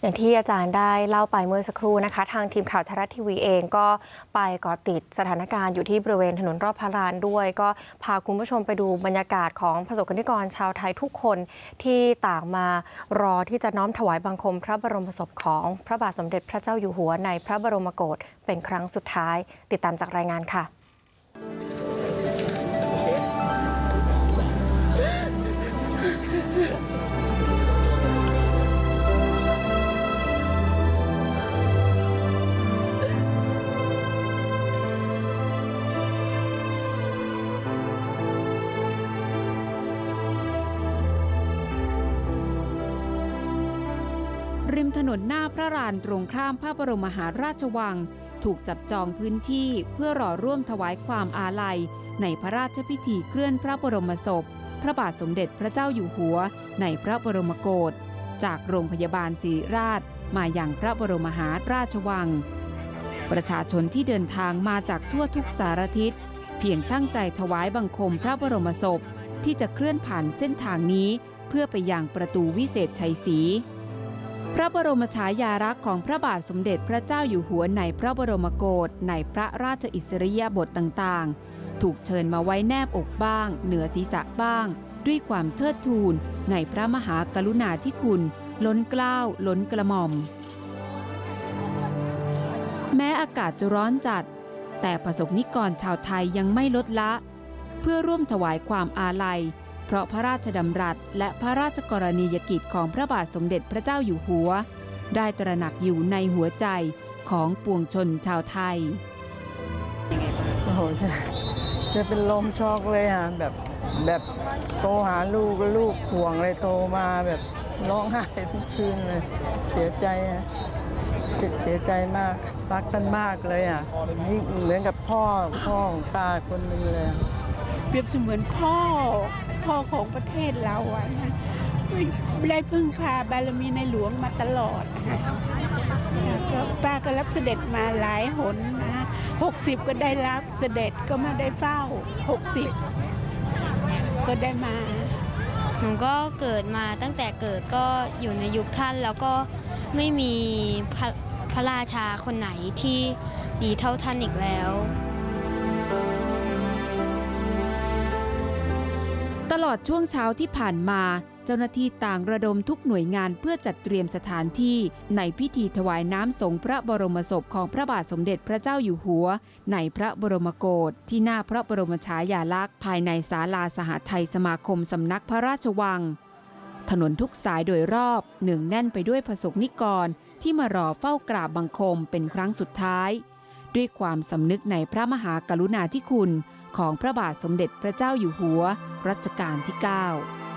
อย่างที่อาจารย์ได้เล่าไปเมื่อสักครู่นะคะ ทางทีมข่าวไทยรัฐทีวีเองก็ไปเกาะติดสถานการณ์อยู่ที่บริเวณถนนรอบพระลานด้วย ก็พาคุณผู้ชมไปดูบรรยากาศของประสบกนิกรชาวไทยทุกคนที่ต่างมารอที่จะน้อมถวายบังคมพระบรมศพของพระบาทสมเด็จพระเจ้าอยู่หัวในพระบรมโกศเป็นครั้งสุดท้าย ติดตามจากรายงานค่ะ ริมถนนหน้าพระลานตรงข้ามพระบรมมหาราชวัง ถูกจับจองพื้นที่เพื่อรอร่วมถวายความอาลัย ในพระราชพิธีเคลื่อนพระบรมศพ พระบาทสมเด็จพระเจ้าอยู่หัว ในพระบรมโกศจากโรงพยาบาลศิริราช มาอย่างพระบรมมหาราชวัง ประชาชนที่เดินทางมาจากทั่วทุกสารทิศ เพียงตั้งใจถวายบังคมพระบรมศพที่จะเคลื่อนผ่านเส้นทางนี้เพื่อไปยังประตูวิเศษชัยศรี ระบรมฉายาลักษณ์ของพระบาทสมเด็จพระเจ้าอยู่หัวในพระบรมโกศในพระราชอิสริยาบถต่างๆ ถูกเชิญมาไว้แนบอกบ้าง เหนือศีรษะบ้าง ด้วยความเทิดทูนในพระมหากรุณาธิคุณ ล้นเกล้าล้นกระหม่อม แม้อากาศจะร้อนจัด แต่ประสบนิกรชาวไทยยังไม่ลดละ เพื่อร่วมถวายความอาลัย เพราะพระราชดำรัสและพระราชกรณียกิจของพระบาทสมเด็จพระเจ้าอยู่หัว ได้ตระหนักอยู่ในหัวใจของปวงชนชาวไทย โอ้โหจะจะเป็นลมช็อกเลยอะแบบแบบโทรหาลูกก็ลูกห่วงเลยโทรมาแบบร้องไห้ทั้งคืนเลย เสียใจอะจะเสียใจมากรักกันมากเลยอะนี่เหมือนกับพ่อพ่อของป้าคนหนึงเลยอะเปรียบเสมือนพ่อ พ่อของประเทศเราอะนะได้พึ่งพาบารมีในหลวงมาตลอดนะคะก็ป้าก็รับเสด็จมาหลายหนนะหกสิบก็ได้รับเสด็จก็มาได้เฝ้าหกสิบก็ได้มา หนูก็เกิดมาตั้งแต่เกิดก็อยู่ในยุคท่านแล้วก็ไม่มีพระพระราชาคนไหนที่ดีเท่าท่านอีกแล้ว ตลอดช่วงเช้าที่ผ่านมาเจ้าหน้าที่ต่างระดมทุกหน่วยงานเพื่อจัดเตรียมสถานที่ในพิธีถวายน้ำสงฆ์พระบรมศพของพระบาทสมเด็จพระเจ้าอยู่หัว ในพระบรมโกศที่หน้าพระบรมฉายาลักษณ์ภายในศาลาสหไทยสมาคมสำนักพระราชวัง ถนนทุกสายโดยรอบหนึ่งแน่นไปด้วยประสบนิกรที่มารอเฝ้ากราบบังคมเป็นครั้งสุดท้าย ด้วยความสำนึกในพระมหากรุณาธิคุณของพระบาทสมเด็จพระเจ้าอยู่หัวรัชกาลที่ 9